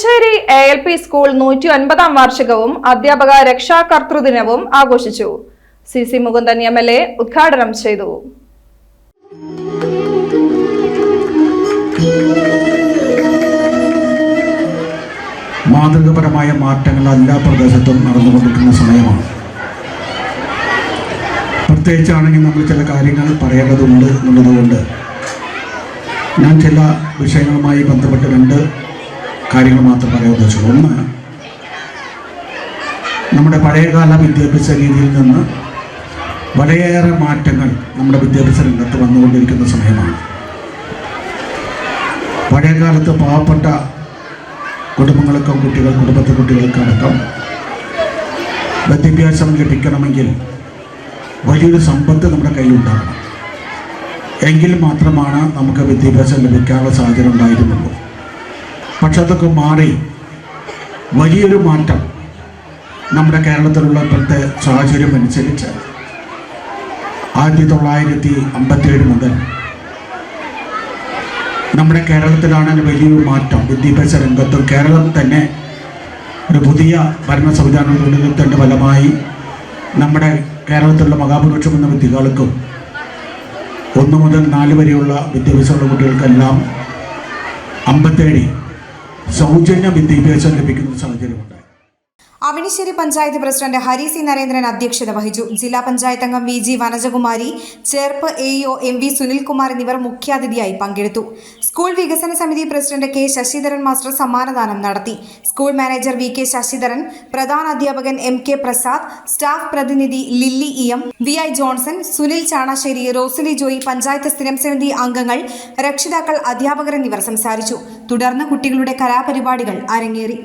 Aminissery A L P school നൂറ്റി ഒൻപതാം വാർഷികവും അധ്യാപക രക്ഷാകർതൃദിനവും ആഘോഷിച്ചു. C C Mukundan M L A ഉദ്ഘാടനം ചെയ്തു. മാതൃകപരമായ മാറ്റങ്ങൾ എല്ലാ പ്രദേശത്തും നടന്നുകൊണ്ടിരിക്കുന്ന സമയമാണ്. പ്രത്യേകിച്ചാണെങ്കിൽ നമ്മൾ ചില കാര്യങ്ങൾ പറയേണ്ടതുണ്ട് എന്നുള്ളതുകൊണ്ട് ഞാൻ ചില വിഷയങ്ങളുമായി ബന്ധപ്പെട്ട് രണ്ട് കാര്യങ്ങൾ മാത്രം പറയാൻ ഉദ്ദേശിച്ചു ഒന്ന് നമ്മുടെ പഴയകാല വിദ്യാഭ്യാസ രീതിയിൽ നിന്ന് വളരെയേറെ മാറ്റങ്ങൾ നമ്മുടെ വിദ്യാഭ്യാസ രംഗത്ത് വന്നുകൊണ്ടിരിക്കുന്ന സമയമാണ്. പഴയകാലത്ത് പാവപ്പെട്ട കുടുംബങ്ങൾക്കും കുട്ടികൾ കുടുംബത്തെ കുട്ടികൾക്കടക്കം വിദ്യാഭ്യാസം ലഭിക്കണമെങ്കിൽ വലിയൊരു സമ്പത്ത് നമ്മുടെ കയ്യിലുണ്ടാകണം. എങ്കിൽ മാത്രമാണ് നമുക്ക് വിദ്യാഭ്യാസം ലഭിക്കാനുള്ള സാഹചര്യം ഉണ്ടായിരുന്നുള്ളൂ. പക്ഷെ അതൊക്കെ മാറി. വലിയൊരു മാറ്റം നമ്മുടെ കേരളത്തിലുള്ള ഇപ്പോഴത്തെ സാഹചര്യം അനുസരിച്ച് ആയിരത്തി തൊള്ളായിരത്തി അമ്പത്തിയേഴ് മുതൽ നമ്മുടെ കേരളത്തിലാണ് വലിയൊരു മാറ്റം. വിദ്യാഭ്യാസ രംഗത്തും കേരളം തന്നെ ഒരു പുതിയ ഭരണ സംവിധാനം കൊണ്ടുവരുന്നതിന്റെ ഫലമായി നമ്മുടെ കേരളത്തിലുള്ള മഹാഭൂരിപക്ഷം എന്ന വിദ്യകൾക്കും ഒന്ന് മുതൽ നാല് വരെയുള്ള വിദ്യാഭ്യാസമുള്ള കുട്ടികൾക്കെല്ലാം അമ്പത്തേഴ് സൗജന്യ വിദ്യാഭ്യാസം ലഭിക്കുന്ന സാഹചര്യമുണ്ടായി അവിനിശ്ശേരി പഞ്ചായത്ത് പ്രസിഡന്റ് ഹരി സി നരേന്ദ്രൻ അധ്യക്ഷത വഹിച്ചു. ജില്ലാ പഞ്ചായത്ത് അംഗം V G Vanajakumari Cherpu A EO M V Sunilkumar എന്നിവർ മുഖ്യാതിഥിയായി പങ്കെടുത്തു. സ്കൂൾ വികസന സമിതി പ്രസിഡന്റ് കെ ശശിധരൻ മാസ്റ്റർ സമ്മാനദാനം നടത്തി. School manager V K Sasidharan പ്രധാന അധ്യാപകൻ എം കെ പ്രസാദ് സ്റ്റാഫ് പ്രതിനിധി Lilly E M V I Johnson Sunil Chanassery Rosily Joy panchayat സ്ഥിരം സമിതി അംഗങ്ങൾ രക്ഷിതാക്കൾ അധ്യാപകർ എന്നിവർ സംസാരിച്ചു. തുടർന്ന് കുട്ടികളുടെ കലാപരിപാടികൾ അരങ്ങേറി.